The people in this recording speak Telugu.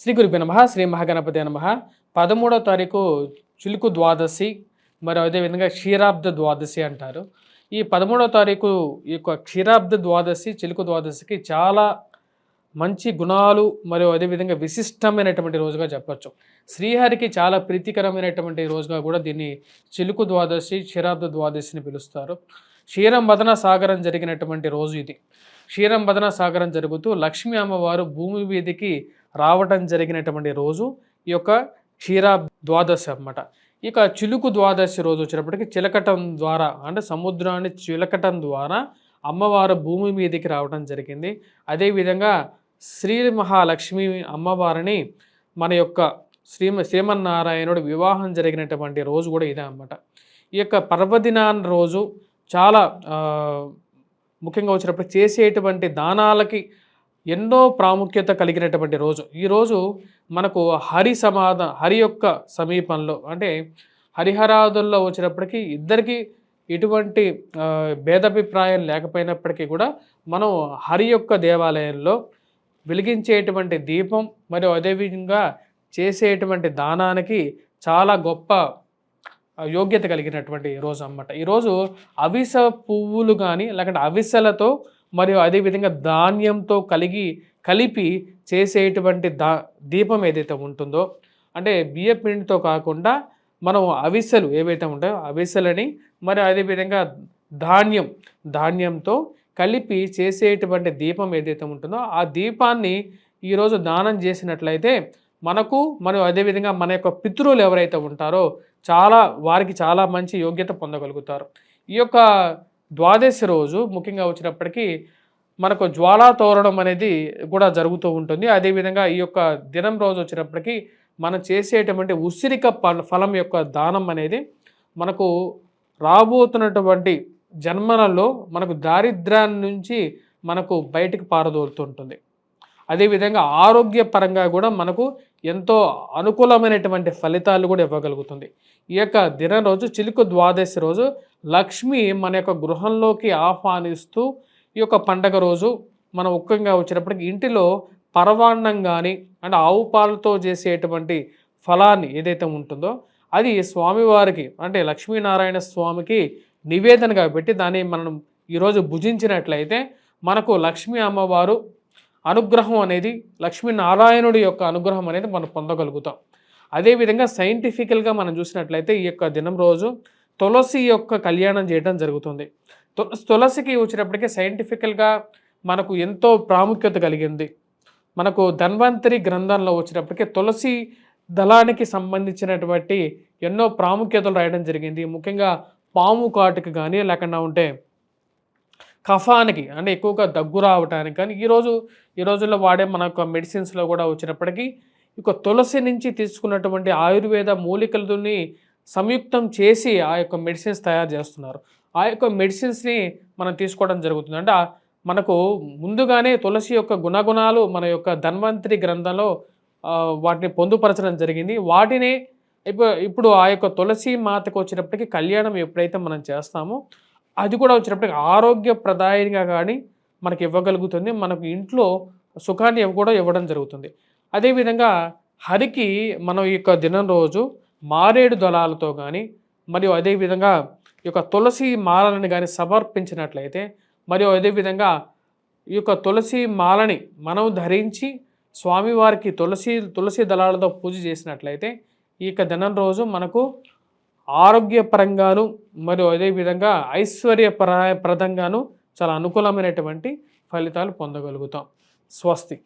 శ్రీ గురుభ్య నమ శ్రీ మహాగణపతి నమ. పదమూడో తారీఖు చిలుకు ద్వాదశి మరి అదేవిధంగా క్షీరాబ్ద ద్వాదశి అంటారు. ఈ పదమూడో తారీఖు ఈ యొక్క క్షీరాబ్ద ద్వాదశి చిలుకు ద్వాదశికి చాలా మంచి గుణాలు మరియు అదేవిధంగా విశిష్టమైనటువంటి రోజుగా చెప్పచ్చు. శ్రీహరికి చాలా ప్రీతికరమైనటువంటి రోజుగా కూడా దీన్ని చిలుకు ద్వాదశి క్షీరాబ్ద ద్వాదశిని పిలుస్తారు. క్షీరంబదన సాగరం జరిగినటువంటి రోజు ఇది. క్షీరంబదన సాగరం జరుగుతూ లక్ష్మీ అమ్మవారు భూమి వీధికి రావటం జరిగినటువంటి రోజు ఈ యొక్క క్షీరా ద్వాదశి అన్నమాట. ఇక చిలుకు ద్వాదశి రోజు వచ్చినప్పటికీ చిలకటం ద్వారా అంటే సముద్రాన్ని చిలకటం ద్వారా అమ్మవారు భూమి మీదికి రావడం జరిగింది. అదేవిధంగా శ్రీ మహాలక్ష్మి అమ్మవారిని మన యొక్క శ్రీ శ్రీమన్నారాయణుడు వివాహం జరిగినటువంటి రోజు కూడా ఇదే అన్నమాట. ఈ యొక్క పర్వదినాన్ రోజు చాలా ముఖ్యంగా వచ్చినప్పుడు చేసేటువంటి దానాలకి ఎన్నో ప్రాముఖ్యత కలిగినటువంటి రోజు. ఈరోజు మనకు హరి సమాధ హరి యొక్క సమీపంలో అంటే హరిహరాదుల్లో వచ్చినప్పటికీ ఇద్దరికి ఎటువంటి భేదాభిప్రాయం లేకపోయినప్పటికీ కూడా మనం హరి యొక్క దేవాలయంలో వెలిగించేటువంటి దీపం మరియు అదేవిధంగా చేసేటువంటి దానానికి చాలా గొప్ప యోగ్యత కలిగినటువంటి రోజు అన్నమాట. ఈరోజు అవిస పువ్వులు కానీ లేకుంటే అవిసెలతో మరియు అదేవిధంగా ధాన్యంతో కలిగి కలిపి చేసేటువంటి దా దీపం ఏదైతే ఉంటుందో అంటే బియ్య పిండితో కాకుండా మనం అవిసెలు ఏవైతే ఉంటాయో అవిసెలని మరి అదేవిధంగా ధాన్యం ధాన్యంతో కలిపి చేసేటువంటి దీపం ఏదైతే ఉంటుందో ఆ దీపాన్ని ఈరోజు దానం చేసినట్లయితే మనకు మనం అదేవిధంగా మన యొక్క పితృలు ఎవరైతే ఉంటారో చాలా వారికి చాలా మంచి యోగ్యత పొందగలుగుతారు. ఈ యొక్క ద్వాదశి రోజు ముఖ్యంగా వచ్చినప్పటికీ మనకు జ్వాలా తోరణం అనేది కూడా జరుగుతూ ఉంటుంది. అదేవిధంగా ఈ యొక్క దినం రోజు వచ్చినప్పటికీ మనం చేసేటువంటి ఉసిరిక ఫలం యొక్క దానం అనేది మనకు రాబోతున్నటువంటి జన్మలలో మనకు దారిద్ర్యాన్ని నుంచి మనకు బయటికి పారదోలుతుంటుంది అదేవిధంగా ఆరోగ్యపరంగా కూడా మనకు ఎంతో అనుకూలమైనటువంటి ఫలితాలు కూడా ఇవ్వగలుగుతుంది. ఈ యొక్క దినం రోజు చిలుకు ద్వాదశి రోజు లక్ష్మి మన యొక్క గృహంలోకి ఆహ్వానిస్తూ ఈ యొక్క పండగ రోజు మనం ముఖ్యంగా వచ్చినప్పటికీ ఇంటిలో పరవాన్నం కానీ అంటే ఆవు పాలతో చేసేటువంటి ఫలాన్ని ఏదైతే ఉంటుందో అది స్వామివారికి అంటే లక్ష్మీనారాయణ స్వామికి నివేదనగా పెట్టి దాన్ని మనం ఈరోజు భుజించినట్లయితే మనకు లక్ష్మీ అమ్మవారు అనుగ్రహం అనేది లక్ష్మీనారాయణుడి యొక్క అనుగ్రహం అనేది మనం పొందగలుగుతాం. అదేవిధంగా సైంటిఫికల్గా మనం చూసినట్లయితే ఈ యొక్క దినం రోజు తులసి యొక్క కళ్యాణం చేయడం జరుగుతుంది. తులసికి వచ్చినప్పటికీ సైంటిఫికల్గా మనకు ఎంతో ప్రాముఖ్యత కలిగింది. మనకు ధన్వంతరి గ్రంథంలో వచ్చినప్పటికీ తులసి దళానికి సంబంధించినటువంటి ఎన్నో ప్రాముఖ్యతలు రాయడం జరిగింది. ముఖ్యంగా పాము కాటుకు కానీ లేకుండా ఉంటే కఫానికి అంటే ఎక్కువగా దగ్గు రావటానికి కానీ ఈరోజు ఈ రోజుల్లో వాడే మన యొక్క మెడిసిన్స్లో కూడా వచ్చినప్పటికీ ఇక తులసి నుంచి తీసుకున్నటువంటి ఆయుర్వేద మూలికలని సంయుక్తం చేసి ఆ యొక్క మెడిసిన్స్ తయారు చేస్తున్నారు. ఆ యొక్క మెడిసిన్స్ని మనం తీసుకోవడం జరుగుతుంది. అంటే మనకు ముందుగానే తులసి యొక్క గుణగుణాలు మన యొక్క ధన్వంతరి గ్రంథంలో వాటిని పొందుపరచడం జరిగింది. వాటినే ఇప్పుడు ఇప్పుడు ఆ యొక్క తులసి మాతకు వచ్చినప్పటికీ కళ్యాణం ఎప్పుడైతే మనం చేస్తామో అది కూడా వచ్చినప్పటికీ ఆరోగ్యప్రదాయంగా కానీ మనకి ఇవ్వగలుగుతుంది. మనకు ఇంట్లో సుఖాన్ని కూడా ఇవ్వడం జరుగుతుంది. అదేవిధంగా హరికి మనం ఈ యొక్క దినం రోజు మారేడు దళాలతో కానీ మరియు అదేవిధంగా ఈ యొక్క తులసి మాలని కానీ సమర్పించినట్లయితే మరియు అదేవిధంగా ఈ యొక్క తులసి మాలని మనం ధరించి స్వామివారికి తులసి తులసి దళాలతో పూజ చేసినట్లయితే ఈ యొక్క దినం రోజు మనకు ఆరోగ్యపరంగాను మరియు అదేవిధంగా ఐశ్వర్యప్ర ప్రదంగాను చాలా అనుకూలమైనటువంటి ఫలితాలు పొందగలుగుతాం. స్వస్తి.